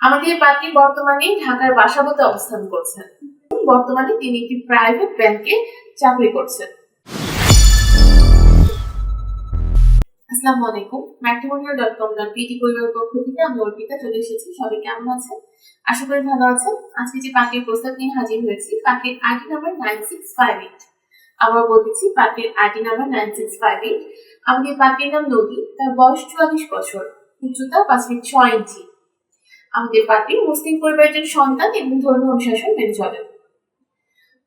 আমাদের পাত্রী বর্তমানে ঢাকার বাসাবোতে অবস্থান করছেন। বর্তমানে তিনি একটি প্রাইভেট ব্যাংকে চাকরি করছেন। আসসালামু আলাইকুম। Matrimonial dot com dot PT পরিবারের পক্ষ থেকে আমি অর্পিতা চলে এসেছি। সবাই কেমন আছেন? আশা করি ভালো আছেন। আজকে যে পাখির প্রস্তাব নিয়ে হাজির হয়েছি পাখির ID number nine six five eight আবার বলতেছি পাখির ID number nine six five eight আমাদের পাখির নাম নদী, তার বয়স চুয়াল্লিশ বছর। উচ্চতা পাঁচ ফিট ছয় ইঞ্চি আমাদের পার্টি মুসলিম পরিবারের সন্তান এবং ধর্মীয় অনুশাসন মেনে চলেন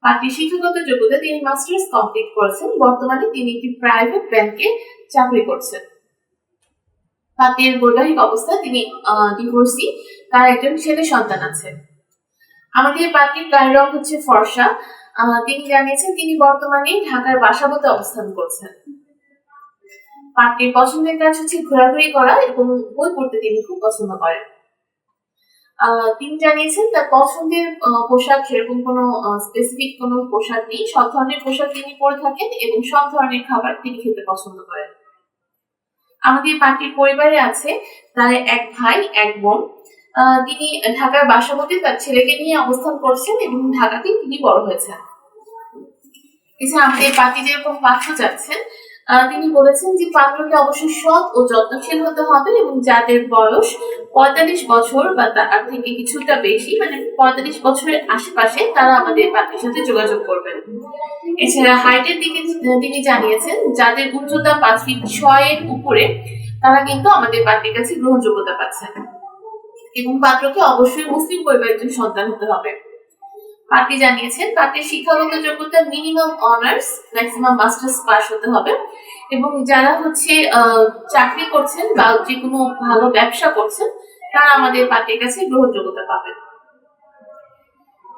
পার্টির শিক্ষাগত যোগ্যতা তিনি মাস্টার্স কমপ্লিট করেছেন। বর্তমানে তিনি একটি প্রাইভেট ব্যাংকে চাকরি করছেন। পার্টির বৈবাহিক অবস্থা, তিনি ডিভোর্সি তার একজন ছেলে সন্তান আছে। আমাদের পার্টির গায়ের রং হচ্ছে ফর্সা। তিনি জানিয়েছেন তিনি বর্তমানে ঢাকার বাসাবোতে অবস্থান করছেন। পার্টির পছন্দের কাজ হচ্ছে ঘোরাঘুরি করা এবং বই পড়তে তিনি খুব পছন্দ করেন। তিনি জানিয়েছেন তার পছন্দের পোশাক সেরকম কোনো স্পেসিফিক কোনো পোশাক নেই। সব ধরনের পোশাক তিনি পরে থাকেন এবং সব ধরনের খাবার তিনি খেতে পছন্দ করেন। আমাদের পার্টির পরিবারে আছে তার এক ভাই, এক বোন। তিনি ঢাকার বাসাবতী তার ছেলেকে নিয়ে অবস্থান করছেন এবং ঢাকাতেই তিনি বড় হয়েছেন। এছাড়া আমাদের পার্টি যেরকম পাত্র যাচ্ছেন তিনি বলেছেন যে পাত্রকে অবশ্যই সৎ ও যত্নশীল হতে হবে এবং যাদের বয়স পঁয়তাল্লিশ বছর বা তার থেকে কিছুটা বেশি মানে পঁয়তাল্লিশ বছরের আশেপাশে তারা আমাদের পাত্রের সাথে যোগাযোগ করবেন। এছাড়া হাইটের দিকে তিনি জানিয়েছেন, যাদের উচ্চতা পাঁচ ফিট ছয়ের উপরে, তারা কিন্তু আমাদের পাত্রের কাছে গ্রহণযোগ্যতা পাচ্ছেন। এবং পাত্রকে অবশ্যই মুসলিম পরিবারের একজন সন্তান হতে হবে। পাত্রী জানিয়েছেন পাত্রের শিক্ষাগত যোগ্যতা minimum honours maximum masters pass হতে হবে। এবং যারা হচ্ছে চাকরি করছেন বা যে কোনো ভালো ব্যবসা করছেন, তারা আমাদের পাত্রের কাছে গ্রহণযোগ্যতা পাবেন।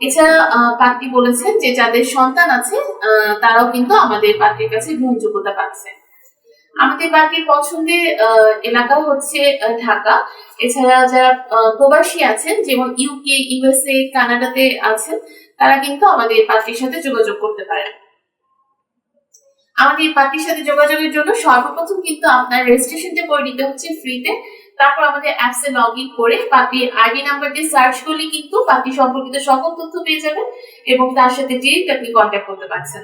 এছাড়া পাত্রী বলেছেন যে যাদের সন্তান আছে তারাও কিন্তু আমাদের পাত্রের কাছে গ্রহণযোগ্যতা পাচ্ছে। আমাদের পার্টির পছন্দের এলাকা হচ্ছে ঢাকা। এছাড়া যারা প্রবাসী আছেন, যেমন ইউকে ইউএসএ কানাডাতে আছেন, তারা কিন্তু আমাদের পার্টির সাথে যোগাযোগ করতে পারেন। আমাদের পার্টির সাথে যোগাযোগের জন্য সর্বপ্রথম কিন্তু আপনার রেজিস্ট্রেশনটা করে নিতে হচ্ছে ফ্রিতে তারপর আমাদের অ্যাপসে লগ ইন করে পার্টির আইডি নাম্বার দিয়ে সার্চ করলে কিন্তু পার্টি সম্পর্কিত সকল তথ্য পেয়ে যাবেন এবং তার সাথে ডিরেক্ট আপনি কন্ট্যাক্ট করতে পারছেন।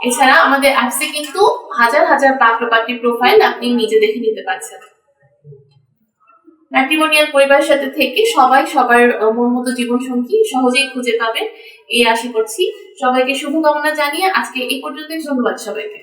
এছাড়া আমাদের অ্যাপসে কিন্তু হাজার হাজার পাত্র পাত্রী প্রোফাইল আপনি নিজে দেখে নিতে পারছেন। ম্যাট্রিমোনিয়াল পরিবারের সাথে থেকে সবাই সবার মন মতো জীবনসঙ্গী সহজেই খুঁজে পাবেন। এই আশা করছি সবাইকে শুভকামনা জানিয়ে আজকে এই পর্যন্তই, ধন্যবাদ সবাইকে।